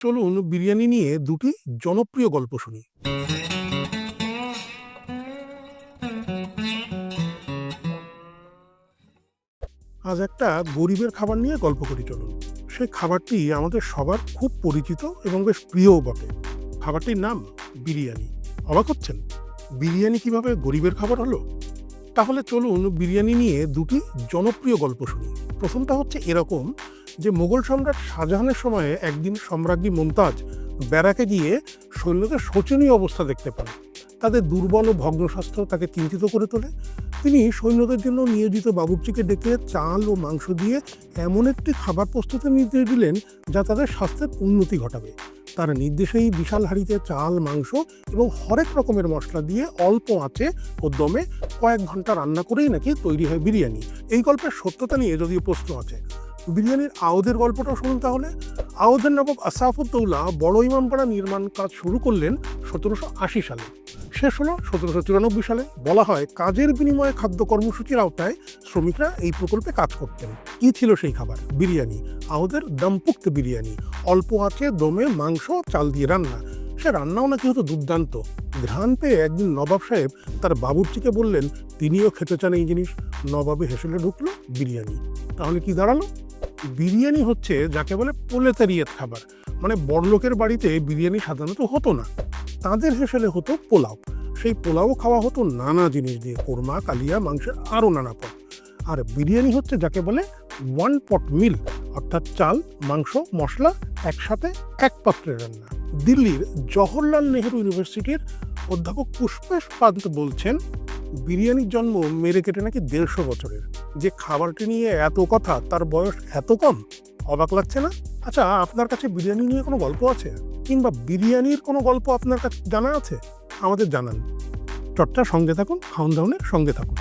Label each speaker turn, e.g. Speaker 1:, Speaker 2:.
Speaker 1: চলুন বিরিয়ানি নিয়ে দুটি জনপ্রিয় গল্প শুনি। আজ একটা গরিবের খাবার নিয়ে গল্প করি চলুন। সেই খাবারটি আমাদের সবার খুব পরিচিত এবং বেশ প্রিয়ও বটে। খাবারটির নাম বিরিয়ানি। অবাক হচ্ছেন? বিরিয়ানি কীভাবে গরিবের খাবার হলো? তাহলে চলুন বিরিয়ানি নিয়ে দুটি জনপ্রিয় গল্প শুনি। প্রথমটা হচ্ছে এরকম যে মোগল সম্রাট শাহজাহানের সময়ে একদিন সম্রাজ্ঞী মুমতাজ ব্যারাকে গিয়ে সৈন্যদের শোচনীয় অবস্থা দেখতে পান। তাদের দুর্বল ও ভগ্ন স্বাস্থ্য তাকে চিন্তিত করে তোলে। তিনি সৈন্যদের জন্য নিয়োজিত বাবুর্চিকে ডেকে চাল ও মাংস দিয়ে এমন একটি খাবার প্রস্তুতের নির্দেশ দিলেন যা তাদের স্বাস্থ্যের উন্নতি ঘটাবে। তার নির্দেশেই বিশাল হাঁড়িতে চাল, মাংস এবং হরেক রকমের মশলা দিয়ে অল্প আঁচে ও দমে কয়েক ঘণ্টা রান্না করেই নাকি তৈরি হয় বিরিয়ানি। এই গল্পের সত্যতা নিয়ে যদিও প্রশ্ন আছে। বিরিয়ানির আওদের গল্পটা শুনুন তাহলে। আওদের নবাব আসাফুদ্দৌলা বড় ইমামপাড়া নির্মাণ কাজ শুরু করলেন সতেরোশো আশি সালে। শেষ হলো সতেরোশো চুরানব্বই সালে। বলা হয়, কাজের বিনিময়ে খাদ্য কর্মসূচির আওতায় শ্রমিকরা এই প্রকল্পে কাজ করতেন। কি ছিল সেই খাবার? বিরিয়ানি, আওদের দমপুক্ত বিরিয়ানি, অল্প আঁচে দমে মাংস, চাল দিয়ে রান্না। সে রান্নাও নাকি হতো দুর্দান্ত। ঘ্রাণ পেয়ে একদিন নবাব সাহেব তার বাবুর্চিকে বললেন, তিনিও খেতে চান এই জিনিস। নবাবে হেসেলে ঢুকলো বিরিয়ানি। তাহলে কি দাঁড়াল? বিরিয়ানি হচ্ছে যাকে বলে পোলেতারিয়াত খাবার। মানে বড়লোকের বাড়িতে বিরিয়ানি সাধারণত হতো না। তাদের হেসেলে হতো পোলাও। সেই পোলাও খাওয়া হতো নানা জিনিস দিয়ে, কোরমা, কালিয়া, মাংসের আরও নানা পদ। আর বিরিয়ানি হচ্ছে যাকে বলে ওয়ান পট মিল অর্থাৎ চাল, মাংস, মশলা একসাথে এক পাত্রে রান্না। দিল্লির জওহরলাল নেহেরু ইউনিভার্সিটির অধ্যাপক পুষ্পেশ পান্ত বলছেন, বিরিয়ানির জন্ম মেরে কেটে নাকি দেড়শো বছরের। যে খাবারটি নিয়ে এত কথা, তার বয়স এত কম? অবাক লাগছে না? আচ্ছা আপনার কাছে বিরিয়ানি নিয়ে কোনো গল্প আছে? কিংবা বিরিয়ানির কোনো গল্প আপনার কাছে জানা আছে? আমাদের জানান। চর্চার সঙ্গে থাকুন খাউন সঙ্গে থাকুন।